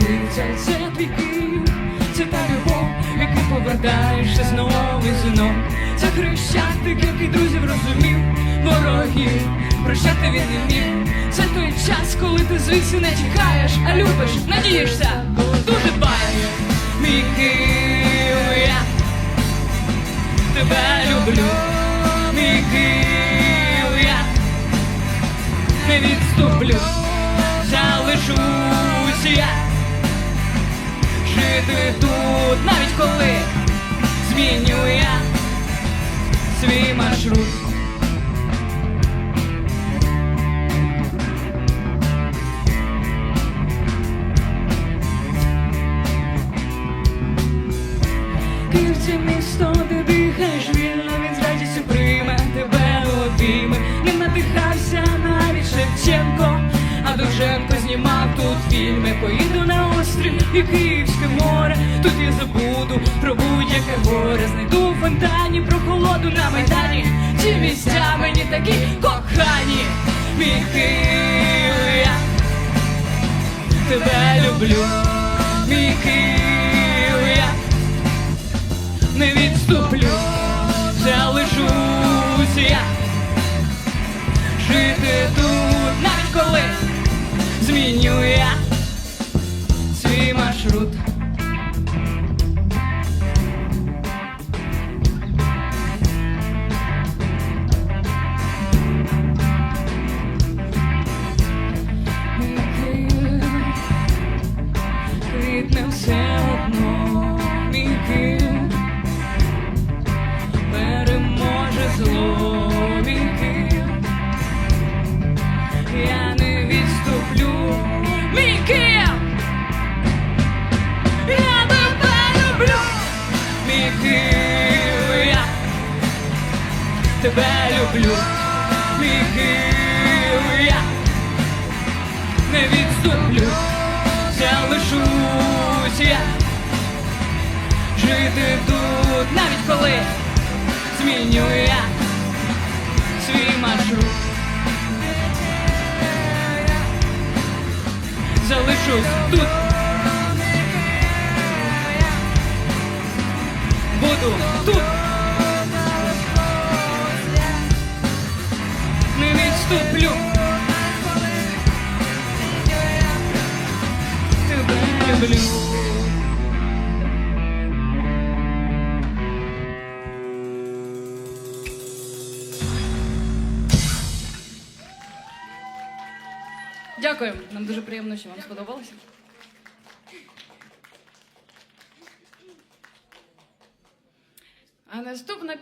життя це твій Київ, це та любов, яку повертаєшся знову і знов. Це хрещатик, який друзів розумів, ворогів, прощати він не міг. Це той час, коли ти звідси не чекаєш, а любиш, надієшся, дуже баєш, мій Київ, я тебе люблю, мій Київ, я не відступлю, залишусь я жити тут, навіть коли зміню я свій маршрут. Київ це місто, де дихаєш вільно, він з радістю прийме тебе обійми. Ним надихався навіть Шевченко, а Довженко знімав тут фільми. Поїду на острів і Київське море. Тут я забуду про будь-яке горе. Знайду в фонтані про холоду на майдані. Ці місця мені такі кохані. Мій Київ, я тебе люблю, мій Київ, я не відступлю, одно, мій переможе зло, Я не відступлю, мій Київ. Я тебе люблю, мій Київ. Я тебе люблю, мій Київ. Я не відступлю, жити тут, навіть коли зміню я свій маршрут. Залишусь тут. Буду тут. Дякую. Нам дуже приємно, що вам сподобалося. А наступна